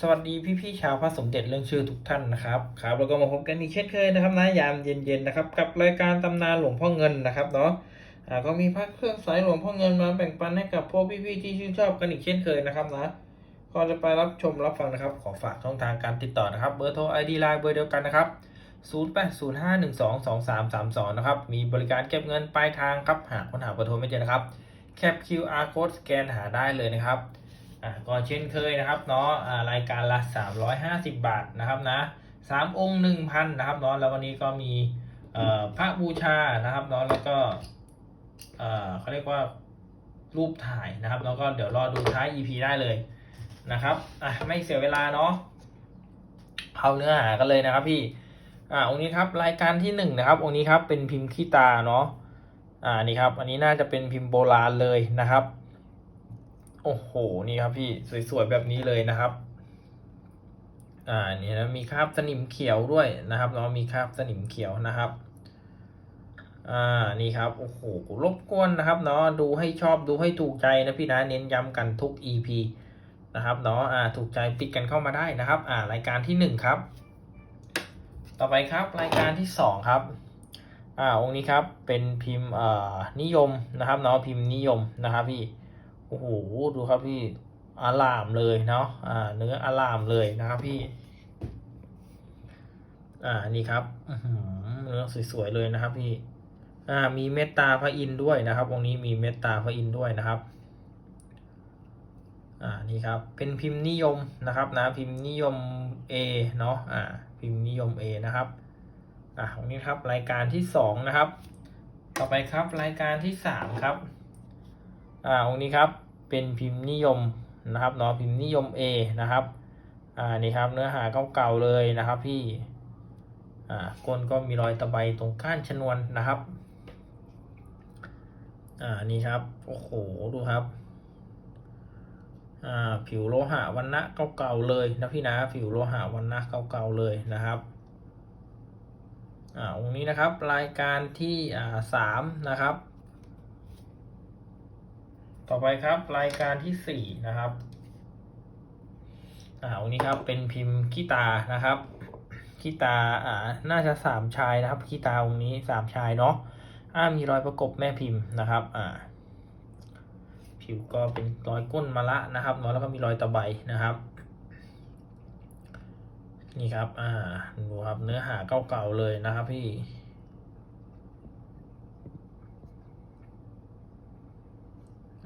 สวัสดีพี่ๆชาวพระสมเด็จเรื่องชื่อทุกท่านนะครับครับแล้วก็มาพบกันอีกเช่นเคยนะครับนะยามเย็นๆนะครับ กับรายการตำนานหลวงพ่อเงินนะครับเนาะอ่าก็มีพระเครื่องสายหลวงพ่อเงินมาแบ่งปันให้กับพวกพี่ๆที่ชื่นชอบกันอีกเช่นเคยนะครับนะก่อนจะไปรับชมรับฟังนะครับ ขอฝากช่องทางการติดต่อนะครับเบอร์โทร ID ไลน์เบอร์เดียวกันนะครับ0805122332นะครับมีบริการเก็บเงินปลายทางครับหากค้นหาเบอร์โทรไม่เจอนะครับแคป QR code สแกนหาได้เลยนะครับ อ่าก็เช่นเคยนะครับเนาะอ่ารายการละ 350 บาทนะครับนะสามองค์1,000นะครับเนาะแล้ววันนี้ก็มีเอ่อพระบูชานะครับเนาะแล้วก็เอ่อเขาเรียกว่ารูปถ่ายนะครับ แล้วก็เดี๋ยวรอดูท้าย EP ได้เลยนะครับอะไม่เสียเวลาเนาะเข้าเนื้อหากันเลยนะครับพี่อ่าองค์นี้ครับรายการที่หนึ่งนะครับ องค์นี้ครับเป็นพิมพ์ขี้ตาเนาะอ่านี่ครับ อันนี้น่าจะเป็นพิมพ์โบราณเลยนะครับ โอ้โห นี่ครับพี่สวยๆแบบนี้เลยนะครับ อ่านี่นะมีคราบสนิมเขียวด้วยนะครับเนาะมีคราบสนิมเขียวนะครับ อ่านี่ครับโอ้โหรบกวนนะครับเนาะดูให้ชอบดูให้ถูกใจนะพี่นะเน้นย้ำกันทุก EP นะครับเนาะอ่าถูกใจติดกันเข้ามาได้นะครับ อ่ารายการที่หนึ่งครับ ต่อไปครับรายการที่สองครับอ่าองค์นี้ครับเป็นพิมพ์เอ่อนิยมนะครับเนาะพิมพ์นิยมนะครับพี่ โอ้โหดูครับพี่อาลามเลยเนาะอ่า เนื้ออาลามเลยนะครับพี่ อ่านี่ครับอื้อหือเนื้อสวยๆเลยนะครับ พี่ อ่า มีเมตตาพระอินทร์ด้วยนะครับองค์นี้มีเมตตาพระอินทร์ด้วยนะครับ อ่านี่ครับ เป็นพิมพ์นิยมนะครับนะ พิมพ์นิยม A เนาะอ่า พิมพ์นิยม A นะครับอ่าองนี้ครับรายการที่สองนะครับ ต่อไปครับรายการที่สามครับ อ่าองค์นี้ครับเป็นพิมพ์นิยมนะครับเนาะพิมพ์นิยม A นะครับอ่านี่ครับเนื้อหาเก่าๆเลยนะครับพี่อ่าก้นก็มีรอยตะไบตรงก้านชนวนนะครับอ่านี่ครับโอ้โหดูครับอ่าผิวโลหะวันนะเก่าๆเลยนะพี่นะผิวโลหะวันนะเก่าๆเลยนะครับอ่าองค์นี้นะครับรายการที่อ่าสามนะครับ ต่อไปครับรายการที่สี่นะครับอ่าวันนี้ครับเป็นพิมพ์ขี้ตานะครับขี้ตาอ่าน่าจะสามชายนะครับขี้ตาองค์นี้สามชายเนาะอ่ามีรอยประกบแม่พิมพ์นะครับอ่าผิวก็เป็นรอยก้นมะละนะครับเนาะแล้วก็มีรอยตะไบนะครับ นี่ครับอ่าดูครับเนื้อหาเก่าๆเลยนะครับพี่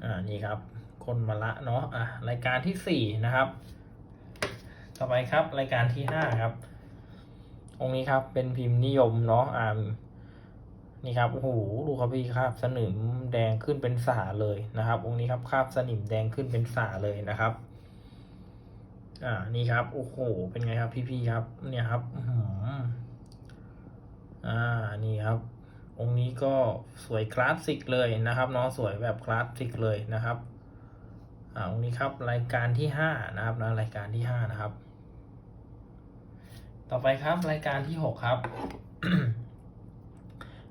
อ่านี่ครับ คนมาละเนาะอะรายการที่สี่นะครับ ต่อไปครับรายการที่ห้าครับ องค์นี้ครับเป็นพิมพ์นิยมเนาะอ่านี่ครับโอ้โหดูครับพี่ครับสนิมแดงขึ้นเป็นสาเลยนะครับ องค์นี้ครับคราบสนิมแดงขึ้นเป็นสาเลยนะครับ อ่านี่ครับโอ้โห เป็นไงครับพี่ๆครับ เนี่ยครับอื้อหืออ่านี่ครับ องค์นี้ก็สวยคลาสสิกเลยนะครับเนาะสวยแบบคลาสสิกเลยนะครับอ่าองค์นี้ครับรายการที่ห้านะครับนะรายการที่ห้านะครับ ต่อไปครับรายการที่หกครับ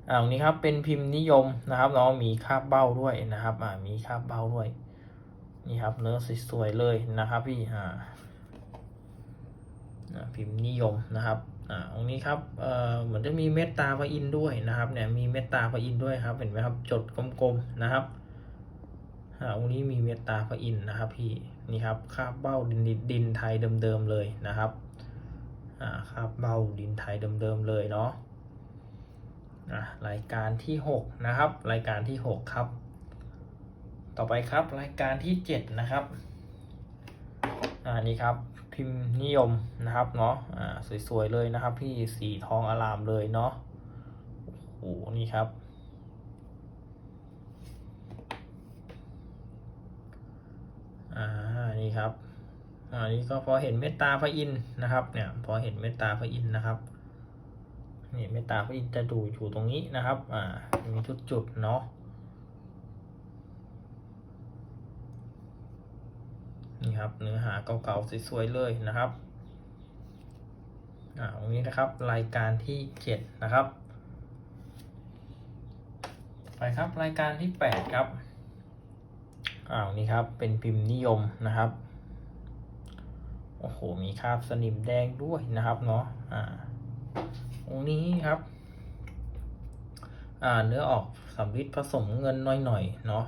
อ่าองค์นี้ครับเป็นพิมพ์นิยมนะครับเนาะมีคาบเบ้าด้วยนะครับอ่ามีคาบเบ้าด้วยนี่ครับเนื้อสวยๆเลยนะครับพี่อ่าอ่าพิมพ์นิยมนะครับ อ่าองนี้ครับเอ่อเหมือนจะมีเมตตาพระอินด้วยนะครับเนี่ยมีเมตตาพระอินด้วยครับเห็นไหมครับจดกลมๆนะครับอ่าองนี้มีเมตตาพระอินนะครับพี่นี่ครับคาบเบ้าดินดินไทยเดิมๆเลยนะครับอ่าคาบเบ้าดินไทยเดิมๆเลยเนาะอ่ารายการที่หกนะครับ รายการที่หกครับ ต่อไปครับรายการที่เจ็ดนะครับอ่านี่ครับ พิมพ์นิยมนะครับเนาะอ่าสวยๆเลยนะครับ พี่สีทองอลามเลยเนาะโอ้โหนี่ครับ อ่า นี่ครับอ่านี่ก็พอเห็นเมตตาพระอินทร์นะครับ เนี่ย พอเห็นเมตตาพระอินทร์นะครับนี่เมตตาพระอินทร์จะดูอยู่ตรงนี้นะครับ อ่า มีทุกจุดเนาะ ครับ เนื้อหาเก่าๆสวยๆเลยนะครับอ่าตรงนี้นะครับรายการที่เจ็ดนะครับ ไปครับรายการที่แปดครับอ่านี่ครับเป็นพิมพ์นิยมนะครับโอ้โห มีคราบสนิมแดงด้วยนะครับเนาะ อ่า ตรงนี้ครับ อ่า เนื้อออกสำริดผสมเงินน่อยๆ เนาะ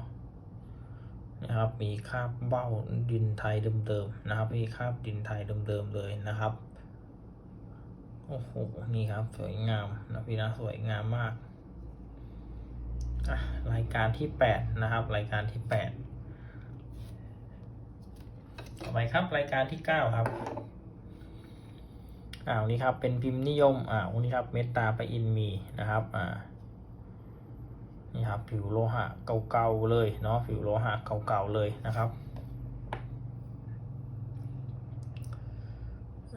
นะครับ มีคราบเบ้าดินไทยเดิมๆนะครับ มีคราบดินไทยเดิมๆเลยนะครับ โอ้โห นี่ครับสวยงามนะพี่นะสวยงามมากรายการที่แปดนะครับ รายการที่แปดต่อไปครับรายการที่เก้าครับอ่าวนี้ครับเป็นพิมพ์นิยมอ่าวนนี้ครับเมตตาไปอินมีนะครับอ่า นี่ครับผิวโลหะเก่าๆเลยเนาะผิวโลหะเก่าๆเลยนะครับ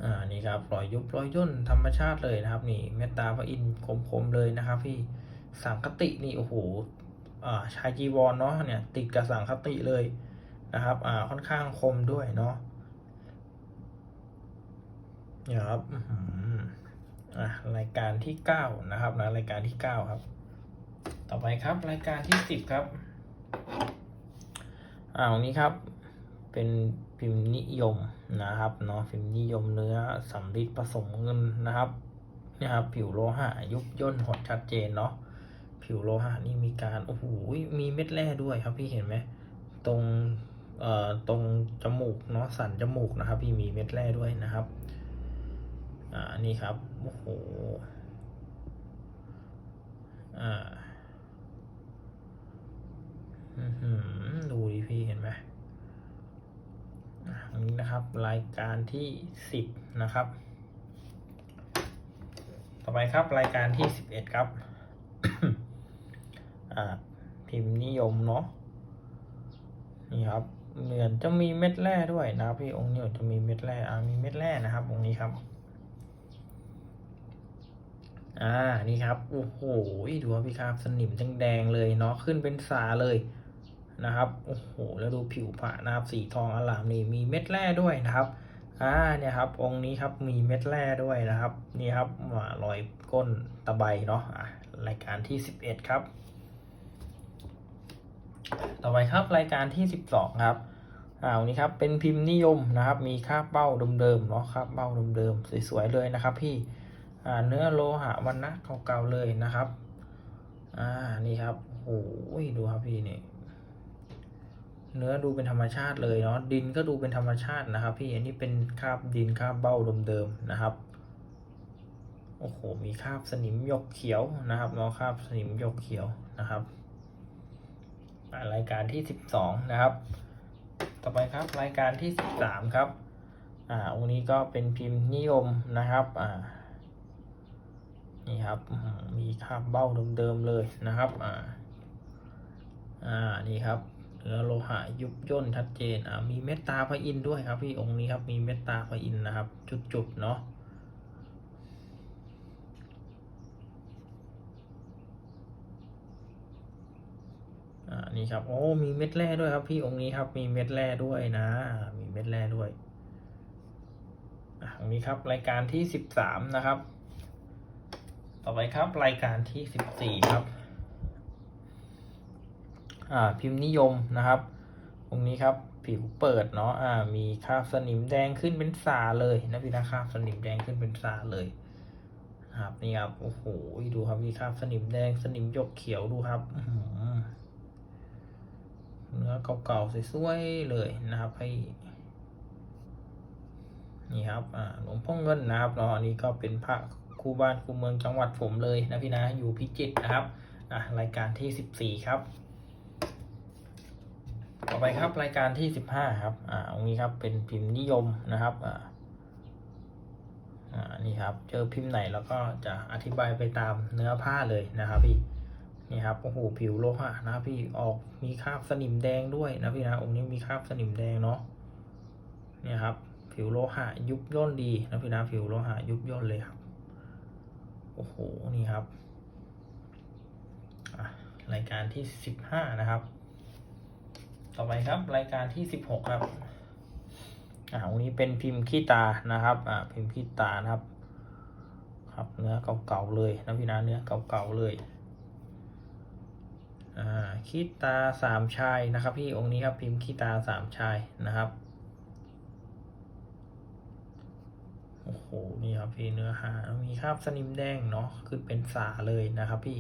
อ่านี่ครับรอยยุบรอยย่นธรรมชาติเลยนะครับ นี่เมตตาพระอินทร์คมๆเลยนะครับ พี่สังคตินี่โอ้โหอ่าชายจีวรเนาะเนี่ยติดกับสังคติเลยนะครับอ่าค่อนข้างคมด้วยเนาะเนี่ยครับอืมอะรายการที่เก้านะครับนะรายการที่เก้าครับ ต่อไปครับรายการที่สิบครับอ่าวันนี้ครับ เป็นพิมพ์นิยมนะครับเนาะพิมพ์นิยมเนื้อสำริดผสมเงินนะครับนี่ครับผิวโลหะยุบย่นหดชัดเจนเนาะผิวโลหะนี่มีการโอ้โหมีเม็ดแร่ด้วยครับพี่เห็นไหมตรงเอ่อตรงจมูกเนาะสันจมูกนะครับ พี่มีเม็ดแร่ด้วยนะครับอ่านี่ครับโอ้โหอ่าอื้อหือดูดิพี่เห็นไหม อะอันนี้นะค รายการที่สิบนะครับ ต่อไปครับรายการที่สิบเอ็ดครับอ่าพิมพ์นิยมเนาะนี่ครับเหมือนจะมีเม็ดแร่ด้วยนะพี่องค์นี้จะมีเม็ดแร่อ่ามีเม็ดแร่นะครับองค์นี้ครับ อ่านี่ครับโอ้โหดูว่าพี่ครับสนิมแดงๆเลยเนาะขึ้นเป็นสาเลย นะครับโอ้โหแล้วดูผิวพระนะครับสีทองอลามนี่มีเม็ดแร่ด้วยนะครับอ่าเนี่ยครับองค์นี้ครับมีเม็ดแร่ด้วยนะครับนี่ครับมารอยก้นตะไบเนาะอะรายการที่สิบเอ็ดครับ ต่อไปครับรายการที่สิบสองครับอ่าวันนี้ครับเป็นพิมพ์นิยมนะครับ มีคราบเบ้าเดิมๆเนาะคราบเบ้าเดิมๆสวยๆเลยนะครับพี่อ่าเนื้อโลหะวันนะเก่าๆเลยนะครับอ่านี่ครับโอ้โหดูครับพี่นี่ เนื้อดูเป็นธรรมชาติเลยเนาะดินก็ดูเป็นธรรมชาตินะครับ พี่อันนี้เป็นคราบดินคราบเบ้าเดิมๆนะครับโอ้โหมีคราบสนิมหยกเขียวนะครับเนาะคราบสนิมหยกเขียวนะครับรายการที่สิบสองนะครับ ต่อไปครับรายการที่สิบสามครับอ่าองค์นี้ก็เป็นพิมพ์นิยมนะครับอ่านี่ครับมีคราบเบ้าเดิมๆเลยนะครับอ่าอ่านี่ครับ เนื้อโลหะยุบย่นชัดเจนอ่ามีเมตตาพระอินทร์ด้วยครับพี่องค์นี้ครับมีเมตตาพระอินทร์นะครับ จุดๆเนาะอ่านี่ครับโอ้มีเม็ดแร่ด้วยครับพี่องค์นี้ครับมีเม็ดแร่ด้วยนะ มีเม็ดแร่ด้วยอ่าองค์นี้ครับรายการที่สิบสามนะครับ ต่อไปครับรายการที่สิบสี่ครับ อ่าพิมพ์นิยมนะครับ ตรงนี้ครับผิวเปิดเนาะอ่ามีคราบสนิมแดงขึ้นเป็นสาเลยนะพี่นะคราบสนิมแดงขึ้นเป็นสาเลยครับนี่ครับโอ้โหดูครับมีคราบสนิมแดงสนิมหยกเขียวดูครับเนื้อเก่าๆสวยๆเลยนะครับให้นี่ครับอ่าหลวงพ่อเงินนะครับเนาะอันนี้ก็เป็นพระคู่บ้านคู่เมืองจังหวัดผมเลยนะพี่นะอยู่พิจิตรนะครับอ่ารายการที่สิบสี่ครับ ต่อไปครับรายการที่สิบห้าครับ อ่าตรงนี้ครับเป็นพิมพ์นิยมนะครับ อ่าอ่านี่ครับ เจอพิมพ์ไหนแล้วก็จะอธิบายไปตามเนื้อผ้าเลยนะครับพี่นี่ครับโอ้โหผิวโลหะนะพี่ออกมีคราบสนิมแดงด้วยนะพี่นะองค์นี้มีคราบสนิมแดงเนาะเนี่ยครับ ผิวโลหะยุบย่นดีนะพี่นะผิวโลหะยุบย่นเลยครับโอ้โหนี่ครับรายการที่สิบห้านะครับ ต่อไปครับ รายการที่สิบหกครับ อ่าวันนี้เป็นพิมพ์ขี้ตานะครับ อ่า พิมพ์ขี้ตานะครับ ครับเนื้อเก่าๆเลยนะพี่นะเนื้อเก่าๆเลย อ่าขี้ตาสามชายนะครับ พี่องค์นี้ครับพิมพ์ขี้ตาสามชายนะครับโอ้โห นี่ครับพี่เนื้อหา มีคราบสนิมแดงเนาะขึ้นเป็นสาเลยนะครับพี่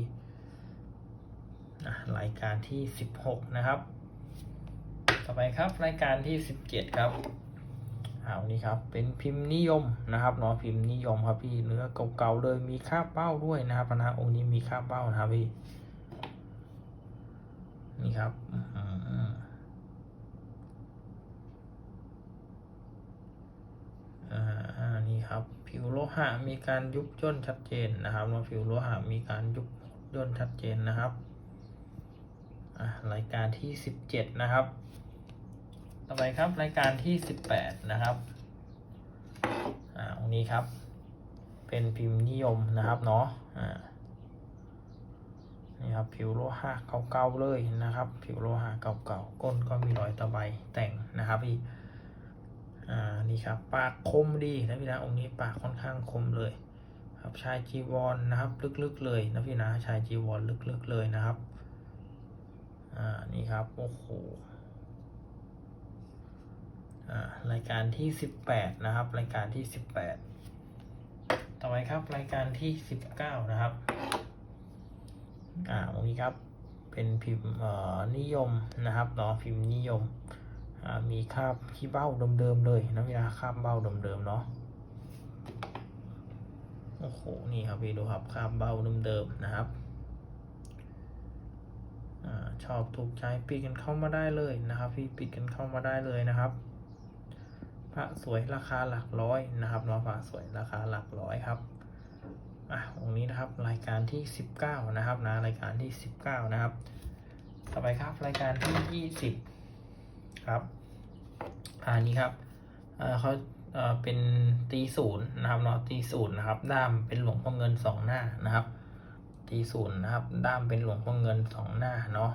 รายการที่สิบหกนะครับ ต่อไปครับรายการที่สิบเจ็ดครับเอานี่ครับ เป็นพิมพ์นิยมนะครับเนาะพิมพ์นิยมครับพี่เนื้อเก่าๆเลยมีคราบเป้าด้วยนะครับนะองค์นี้มีคราบเป้านะครับพี่นี่ครับอ่าอ่านี่ครับ ผิวโลหะมีการยุบย่นชัดเจนนะครับเนาะผิวโลหะมีการยุบย่นชัดเจนนะครับอะรายการที่สิบเจ็ดนะครับ ต่อไปครับรายการที่สิบแปดนะครับอ่าตรงนี้ครับ เป็นพิมพ์นิยมนะครับเนาะอ่านี่ครับผิวโลหะเก่าๆเลยนะครับ ผิวโลหะเก่าๆก้นก็มีรอยตะไบแต่งนะครับพี่อ่านี่ครับปากคมดีนะพี่นะองค์นี้ปากค่อนข้างคมเลยครับชายจีวรนนะครับ ลึกๆเลยนะพี่นะชายจีวรลึกๆเลยนะครับอ่านี่ครับโอ้โห รายการที่สิบแปดนะครับ รายการที่สิบแปดต่อไปครับรายการที่สิบเก้านะครับ อ่าตรงนี้ครับเป็นพิมพ์นิยมนะครับเนาะพิมพ์นิยมมีคราบขี้เบ้าเดิมๆเลยนะเวลาคราบเบ้าเดิมๆเนาะโอ้โหนี่ครับพี่ดูครับคราบเบ้าเดิมๆนะครับอชอบถูกใจปิดกันเข้ามาได้เลยนะครับ พี่ปิดกันเข้ามาได้เลยนะครับ พระสวยราคาหลักร้อยนะครับเนาะพระสวยราคาหลักร้อยครับอะองค์นี้นะครับรายการที่สิบเก้านะครับนะรายการที่สิบเก้านะครับ ต่อไปครับรายการที่ยี่สิบครับอันนี้ครับเขาเป็นตีศูนย์นะครับเนาะตีศูนย์นะครับ ด้ามเป็นหลวงพ่อเงินสองหน้านะครับตีศูนย์นะครับ ด้ามเป็นหลวงพ่อเงินสองหน้าเนาะ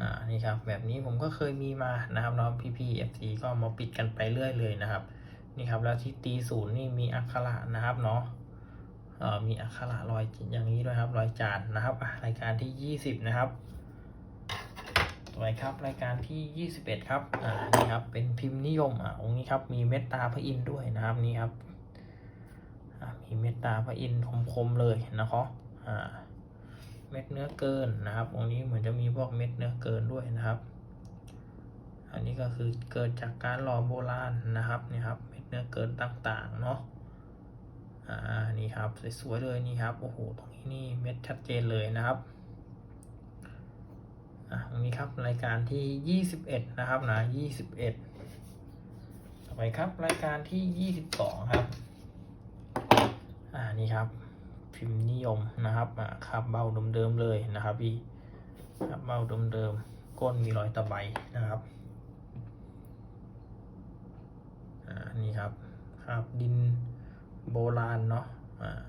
อ่านี่ครับแบบนี้ผมก็เคยมีมานะครับเนาะพี่พี่เอฟซีก็มาปิดกันไปเรื่อยเลยนะครับ นี่ครับแล้วที่ตีศูนย์นี่มีอักขระนะครับเนาะเอ่อมีอักขระรอยอย่างนี้ด้วยครับรอยจานนะครับรายการที่ยี่สิบนะครับต่อไปครับรายการที่ยี่สิบเอ็ดครับอ่านี่ครับเป็นพิมพ์นิยมอะองค์นี้ครับมีเมตตาพระอินทร์ด้วยนะครับนี่ครับมีเมตตาพระอินทร์คมๆเลยนะครับอ่า เม็ดเนื้อเกินนะครับ ตรงนี้เหมือนจะมีพวกเม็ดเนื้อเกินด้วยนะครับ อันนี้ก็คือเกิดจากการหล่อโบราณนะครับนี่ครับเม็ดเนื้อเกินต่างๆเนาะอ่านี่ครับสวยๆเลยนี่ครับโอ้โหตรงนี้นี่เม็ดชัดเจนเลยนะครับอะตรงนี้ครับรายการที่ยี่สิบเอ็ดนะครับนะยี่สิบเอ็ดต่อไปครับรายการที่ยี่สิบสองครับอ่านี่ครับ พิมพ์นิยมนะครับอ่าคาบเบ้าเดิมๆเลยนะครับพี่คาบเบ้าเดิมๆก้นมีรอยตะไบนะครับอ่านี่ครับคาบดินโบราณเนาะอ่า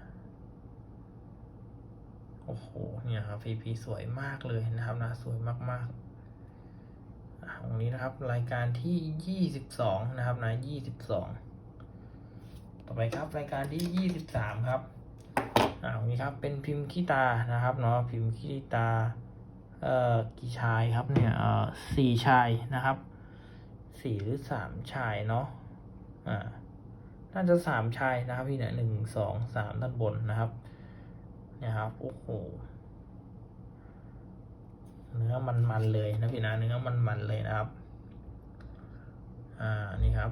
โอ้โห เนี่ยครับพีพีสวยมากเลยนะครับนะ สวยมากๆอะตรงนี้นะครับ รายการที่ยี่สิบสองนะครับนะยี่สิบสองต่อไปครับ รายการที่ยี่สิบสามครับ อ่าตรงนี้ครับเป็นพิมพ์ขี้ตานะครับเนาะพิมพ์ขี้ตาเอ่อกี่ชายครับเนี่ยเอ่อสี่ชายนะครับสี่หรือสามชายเนาะอ่าน่าจะสามชายนะครับพี่เนี่ยหนึ่งสองสามด้านบนนะครับเนี่ยครับโอ้โหเนื้อมันๆเลยนะพี่นะเนื้อมันๆเลยนะครับ อ่านี่ครับ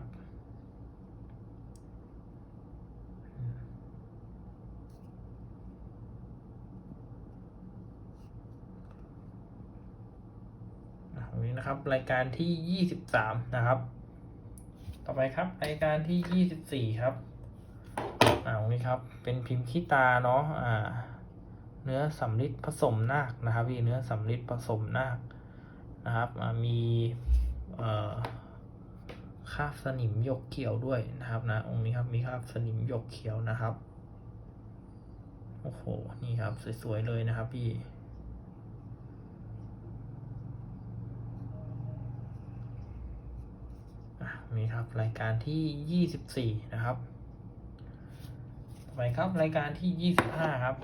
อะตรง นะครับ รายการที่ยี่สิบสามนะครับ ต่อไปครับ รายการที่ยี่สิบสี่ครับอ่าตรงนี้ครับ เป็นพิมพ์ขี้ตาเนาะอ่า เนื้อสำลิดผสมนาคนะครับพี่เนื้อสำลิดผสมนาคนะครับอ่ามีเอ่อคาบสนิมหยกเขียวด้วยนะครับนะองค์นี้ครับมีคาบสนิมหยกเขียวนะครับโอ้โหนี่ครับสวยๆเลยนะครับพี่ อะ นี่ครับรายการที่ยี่สิบสี่นะครับต่อไปครับรายการที่ยี่สิบห้าครับ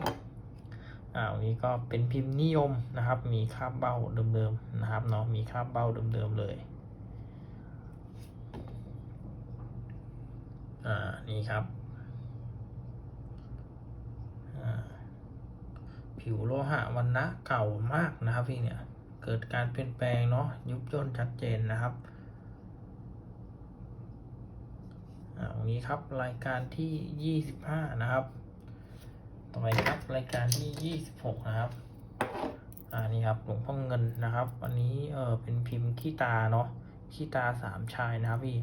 อ่าวันนี้ก็เป็นพิมพ์นิยมนะครับ มีคราบเบ้าเดิมๆนะครับเนาะมีคราบเบ้าเดิมๆเลยอ่านี่ครับอ่าผิวโลหะวันนะเก่ามากนะครับพี่เนี่ยเกิดการเปลี่ยนแปลงเนาะยุบย่นชัดเจนนะครับ อ่า ตรงนี้ครับรายการที่ยี่สิบห้านะครับ ต่อไปครับรายการที่ยี่สิบหกนะครับอ่านี่ครับหลวงพ่อเงินนะครับวันนี้เออเป็นพิมพ์ขี้ตาเนาะขี้ตาสามชายนะครับพี่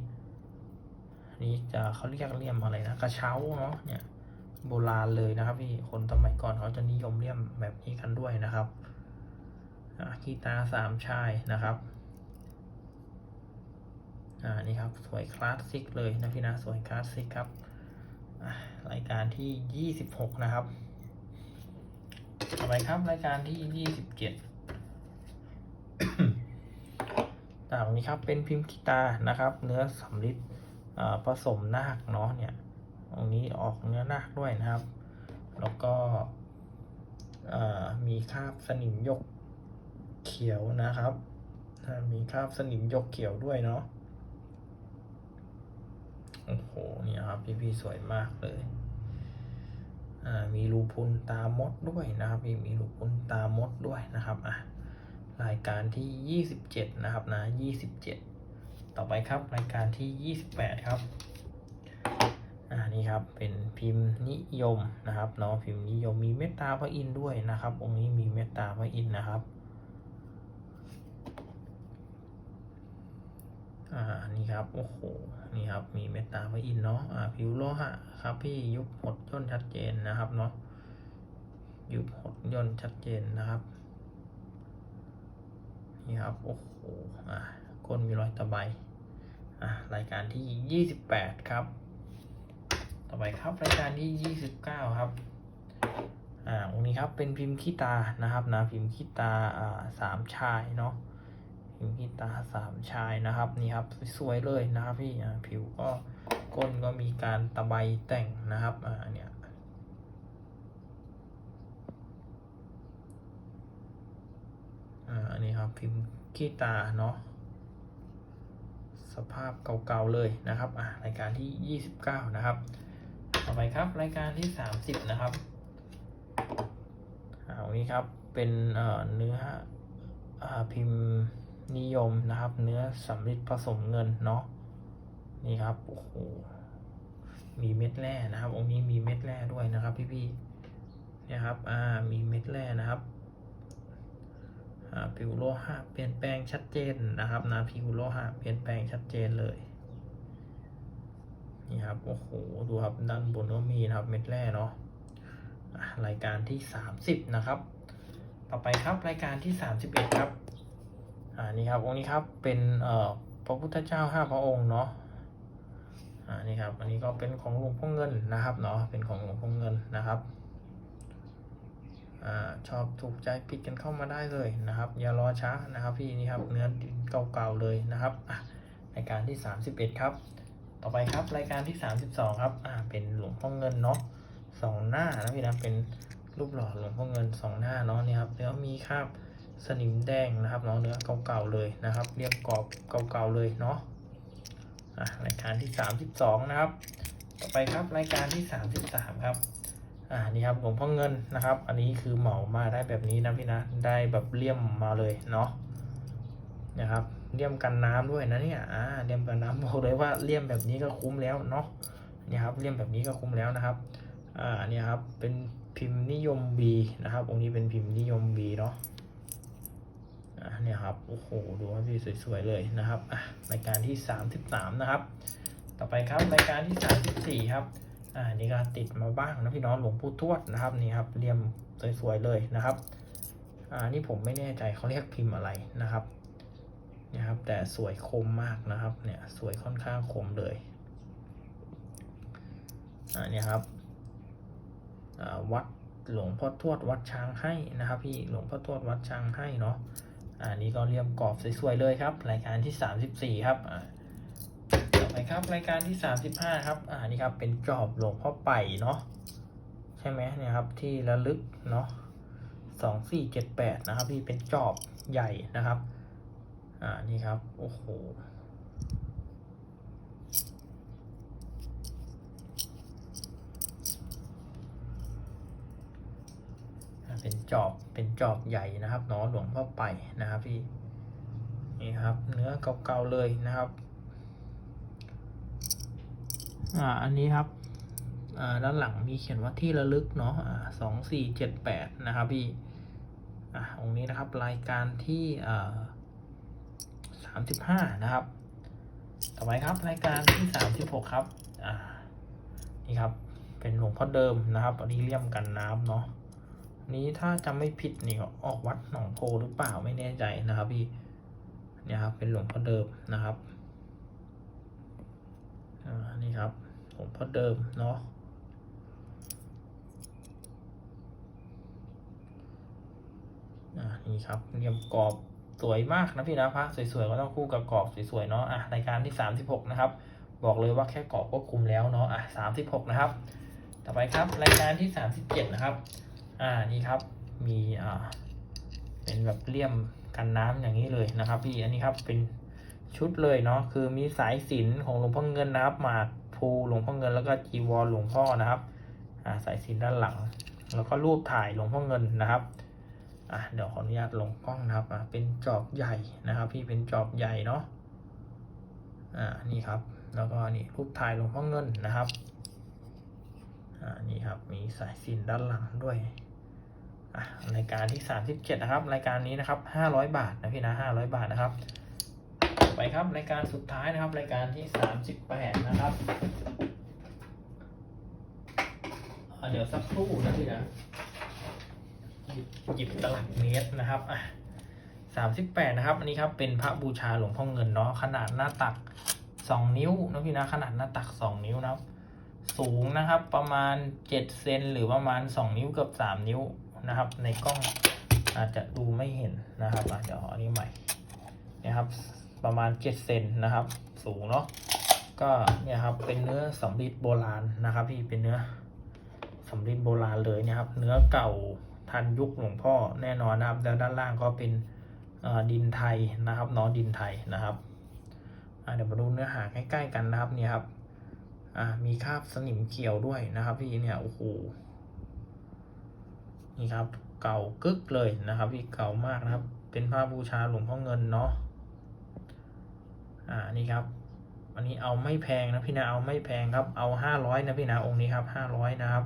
นี้จะเขาเรียกเลี่ยมอะไรนะกระเช้าเนาะเนี่ยโบราณเลยนะครับพี่คนสมัยก่อนเขาจะนิยมเลี่ยมแบบนี้กันด้วยนะครับขี้ตาสามชายนะครับ อ่านี่ครับสวยคลาสสิกเลยนะพี่นะสวยคลาสสิกครับรายการที่ยี่สิบหกนะครับต่อไปครับรายการที่ยี่สิบเจ็ดต่างนี้ครับเป็นพิมพ์กีตานะครับ เนื้อสำริดผสมนาคเนาะเนี่ยตรงนี้ออกเนื้อนาคด้วยนะครับ แล้วก็มีคราบสนิมยกเขียวนะครับ มีคราบสนิมยกเขียวด้วยเนาะ โอ้โหเนี่ยครับพี่ๆสวยมากเลยอ่ามีรูพุนตามดด้วยนะครับมีมีรูพุนตามดด้วยนะครับอะรายการที่ 27 นะครับนะ 27 ต่อไปครับรายการที่ 28 ครับอ่านี่ครับเป็นพิมพ์นิยมนะครับเนาะพิมพ์นิยมมีเมตตาพระอินทร์ด้วยนะครับ องค์นี้มีเมตตาพระอินทร์นะครับ อ่านี่ครับโอ้โหนี่ครับมีเมตตาพระอินเนาะอ่าผิวโลหะครับพี่ยุบหดย่นชัดเจนนะครับเนาะยุบหดย่นชัดเจนนะครับนี่ครับโอ้โหอ่าก้นมีรอยตะไบอ่ารายการที่ยี่สิบแปดครับ ต่อไปครับรายการที่ยี่สิบเก้าครับอ่าองค์นี้ครับเป็นพิมพ์ขี้ตานะครับนะพิมพ์ขี้ตาอ่าสามชายเนาะ พิมพ์ขี้ตาสามชายนะครับนี่ครับสวยๆเลยนะครับพี่อ่าผิวก็ก้นก็มีการตะไบแต่งนะครับอ่าเนี่ยอ่าอันนี้ครับพิมพ์ขี้ตาเนาะสภาพเก่าๆเลยนะครับอ่ารายการที่ 29 นะครับ ต่อไปครับรายการที่ 30 นะครับอ่าวันนี้ครับเป็นเอ่อเนื้ออ่าพิมพ์ นิยมนะครับ เนื้อสำริดผสมเงินเนาะนี่ครับโอ้โหมีเม็ดแร่นะครับ องค์นี้มีเม็ดแร่ด้วยนะครับ พี่ๆเนี่ยครับอ่ามีเม็ดแร่นะครับอ่าผิวโลหะเปลี่ยนแปลงชัดเจนนะครับนะผิวโลหะเปลี่ยนแปลงชัดเจนเลยนี่ครับโอ้โหดูครับด้านบนก็มีนะครับเม็ดแร่เนาะอะรายการที่ 30 นะครับ ต่อไปครับรายการที่ 31 ครับ อ่านี่ครับองค์นี้ครับเป็นเอ่อพระพุทธเจ้าห้าพระองค์เนาะอ่านี่ครับ อันนี้ก็เป็นของหลวงพ่อเงินนะครับเนาะเป็นของหลวงพ่อเงินนะครับอ่าชอบถูกใจปิดกันเข้ามาได้เลยนะครับ อย่ารอช้านะครับ พี่นี่ครับเนื้อเก่าๆเลยนะครับอะรายการที่ 31 ครับ ต่อไปครับรายการที่ 32 ครับอ่าเป็นหลวงพ่อเงินเนาะสองหน้านะพี่นะเป็นรูปหล่อหลวงพ่อเงินสองหน้าเนาะนี่ครับแล้วมีคราบ สนิมแดงนะครับเนาะเนื้อเก่าๆเลยนะครับ เรียบกรอบเก่าๆเลยเนาะอะรายการที่ 32 นะครับ ต่อไปครับรายการที่ 33 ครับอ่านี่ครับหลวงพ่อเงินนะครับ อันนี้คือเหมามาได้แบบนี้นะพี่นะได้แบบเลี่ยมมาเลยเนาะนะครับเลี่ยมกันน้ำด้วยนะเนี่ยอ่าเลี่ยมกันน้ำบอกเลยว่าเลี่ยมแบบนี้ก็คุ้มแล้วเนาะนี่ครับเลี่ยมแบบนี้ก็คุ้มแล้วนะครับอ่าเนี่ยครับเป็นพิมพ์นิยม B นะครับองค์นี้เป็นพิมพ์นิยม B เนาะ เนี่ยครับ โอ้โห ดูว่าพี่สวยๆเลยนะครับอะรายการที่ 33 นะครับ ต่อไปครับรายการที่ 34 ครับ อ่า นี่ก็ติดมาบ้างนะพี่น้องหลวงปู่ทวดนะครับนี่ครับเรียมสวยๆเลยนะครับ อ่า นี่ผมไม่แน่ใจเขาเรียกพิมพ์อะไรนะครับนี่ครับแต่สวยคมมากนะครับ เนี่ยสวยค่อนข้างคมเลยอ่านี่ครับอ่าวัดหลวงพ่อทวดวัดช้างให้นะครับ พี่หลวงพ่อทวดวัดช้างให้เนาะ อันนี้ก็เรียบกรอบสวยๆเลยครับ รายการที่ 34 ครับอ่าต่อไปครับรายการที่ 35 ครับอ่านี่ครับเป็นจอบหลวงพ่อไปเนาะใช่ไหมเนี่ยครับที่ระลึกเนาะ2478นะครับพี่เป็นจอบใหญ่นะครับ อ่านี่ครับ โอ้โห เป็นจอบเป็นจอบใหญ่นะครับเนาะหลวงพ่อไปนะครับพี่นี่ครับ เนื้อเก่าๆเลยนะครับอ่าอันนี้ครับอ่าด้านหลังมีเขียนว่าที่ระลึกเนาะอ่าสองสี่เจ็ดแปดนะครับพี่อ่าองค์นี้นะครับรายการที่อ่าสามสิบห้านะครับ ต่อไปครับรายการที่สามสิบหกครับอ่านี่ครับเป็นหลวงพ่อเดิมนะครับอันนี้เลี่ยมกันน้ำเนาะ นี้ถ้าจำไม่ผิดนี่ก็ออกวัดหนองโพหรือเปล่าไม่แน่ใจนะครับพี่เนี่ยครับเป็นหลวงพ่อเดิมนะครับนี่ครับหลวงพ่อเดิมเนาะนี่ครับเรียมกรอบสวยมากนะพี่นะพระสวยๆก็ต้องคู่กับกรอบสวยๆเนาะอะรายการที่สามสิบหกนะครับ บอกเลยว่าแค่กรอบก็คุมแล้วเนาะอะสามสิบหกนะครับ ต่อไปครับรายการที่สามสิบเจ็ดนะครับ อ่านี่ครับมีอ่าเป็นแบบเลี่ยมกันน้ำอย่างนี้เลยนะครับ พี่อันนี้ครับเป็นชุดเลยเนาะคือมีสายสินของหลวงพ่อเงินนะครับหมากภูหลวงพ่อเงินแล้วก็จีวรหลวงพ่อนะครับอ่าสายสินด้านหลัง แล้วก็รูปถ่ายหลวงพ่อเงินนะครับอะเดี๋ยวขออนุญาตลงกล้องนะครับอะเป็นจอบใหญ่นะครับ พี่เป็นจอบใหญ่เนาะอ่านี่ครับ แล้วก็นี่รูปถ่ายหลวงพ่อเงินนะครับอ่านี่ครับมีสายสินด้านหลังด้วย รายการที่สามสิบเจ็ดนะครับ รายการนี้นะครับห้าร้อยบาทนะพี่นะห้าร้อยบาทนะครับ ไปครับรายการสุดท้ายนะครับ รายการที่สามสิบแปดนะครับเดี๋ยวสักครู่นะพี่นะหยิบตลับเมตรนะครับอะสามสิบแปดนะครับ อันนี้ครับเป็นพระบูชาหลวงพ่อเงินเนาะขนาดหน้าตักสองนิ้วนะพี่นะขนาดหน้าตักสองนิ้วนะครับ สูงนะครับประมาณเจ็ดเซนหรือประมาณสองนิ้วเกือบสามนิ้ว นะครับ ในกล้องอาจจะดูไม่เห็นนะครับเดี๋ยวอันนี้ใหม่นะครับประมาณเจ็ดเซนนะครับ สูงเนาะก็เนี่ยครับเป็นเนื้อสำริดโบราณนะครับพี่เป็นเนื้อสำริดโบราณเลยเนี่ยครับ เนื้อเก่าทันยุคหลวงพ่อแน่นอนนะครับแล้วด้านล่างก็เป็นดินไทยนะครับเน้องดินไทยนะครับเดี๋ยวมาดูเนื้อหาใกล้ๆกันนะครับเนี่ยครับมีคราบสนิมเขียวด้วยนะครับพี่เนี่ยโอ้โห นี่ครับ เก่ากึกเลยนะครับพี่เก่ามากนะครับ เป็นผ้าบูชาหลวงพ่อเงินเนาะอ่านี่ครับอันนี้เอาไม่แพงนะพี่นะเอาไม่แพงครับ เอาห้าร้อยนะพี่นะองค์นี้ครับห้าร้อยนะครับ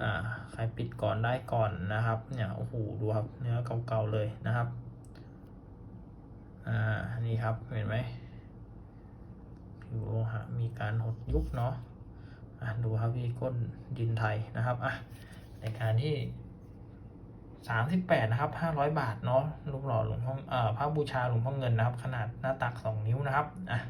อ่าใครปิดก่อนได้ก่อนนะครับเนี่ยโอ้โหดูครับเนื้อเก่าๆเลยนะครับอ่านี่ครับเห็นไหมผิวโลหะมีการหดยุบเนาะอะดูครับพี่ก้นดินไทยนะครับอะ ในการที่สามสิบแปดนะครับห้าร้อยบาทเนาะลูกหล่อหลวงพ่อเอ่อพระบูชาหลวงพ่อเงินนะครับ ขนาดหน้าตักสองนิ้วนะครับอะ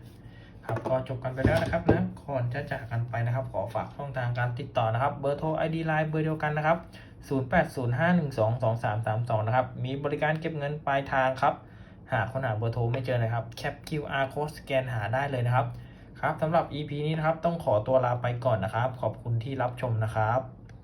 ครับก็จบกันไปแล้วนะครับนะก่อนจะจากกันไปนะครับ ขอฝากช่องทางการติดต่อนะครับ เบอร์โทร ID Line เบอร์เดียวกันนะครับ 0805122332 นะครับ มีบริการเก็บเงินปลายทางครับ หากคนหาเบอร์โทรไม่เจอนะครับ แคป QR code สแกนหาได้เลยนะครับ ครับสำหรับ EP นี้นะครับ ต้องขอตัวลาไปก่อนนะครับ ขอบคุณที่รับชมนะครับ